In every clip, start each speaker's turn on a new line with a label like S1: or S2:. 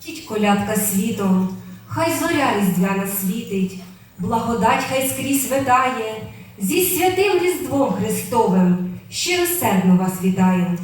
S1: Тіть колядка світом, хай зоря різдвяна світить, благодать хай скрізь витає, зі святим Різдвом Христовим щиросердно вас вітаю.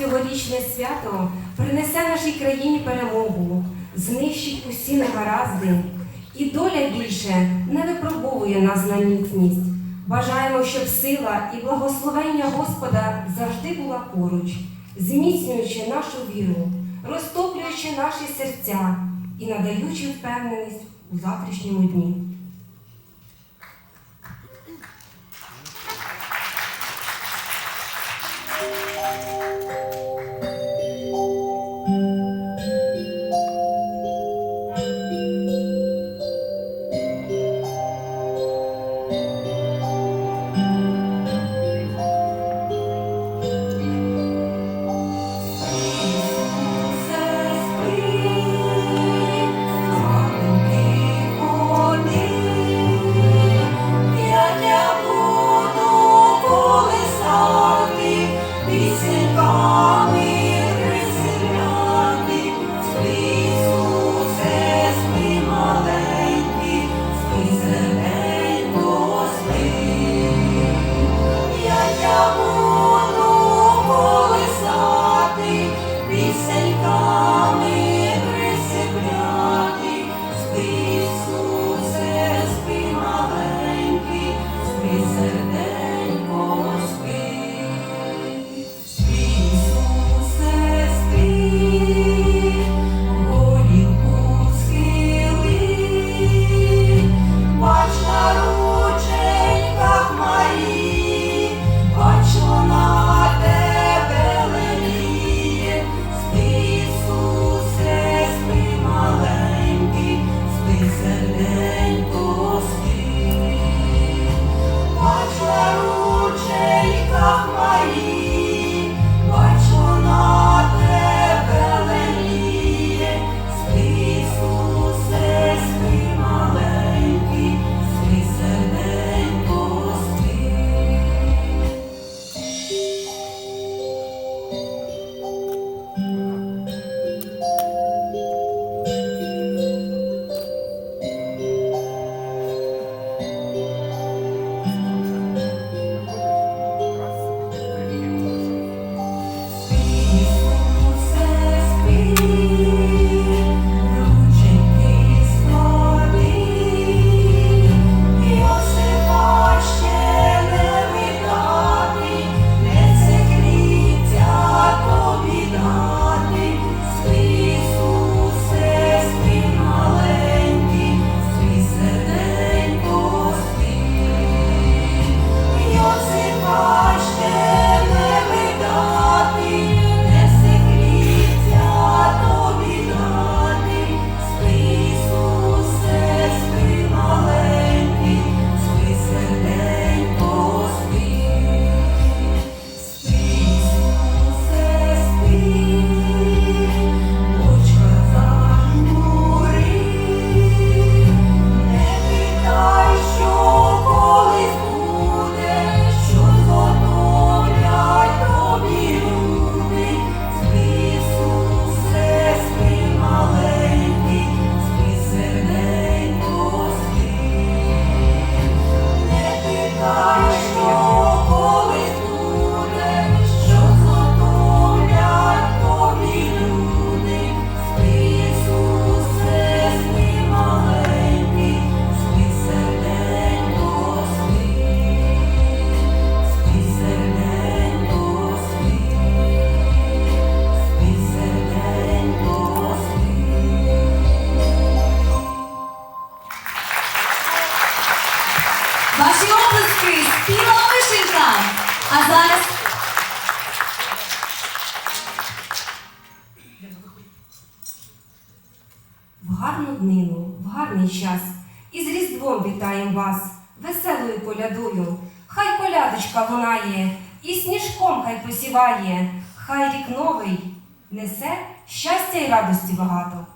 S2: Цьогорічне свято принесе нашій країні перемогу, знищить усі негаразди, і доля більше не випробовує нас на міцність. Бажаємо, щоб сила і благословення Господа завжди була поруч, зміцнюючи нашу віру, розтоплюючи наші серця і надаючи впевненість у завтрашньому дні.
S3: Ваші оплески співала вишенька. А зараз
S2: В гарну днину, в гарний час, із Різдвом вітаєм вас, веселою колядою. Хай колядочка лунає, і сніжком хай посіває, хай рік новий несе щастя й радості багато.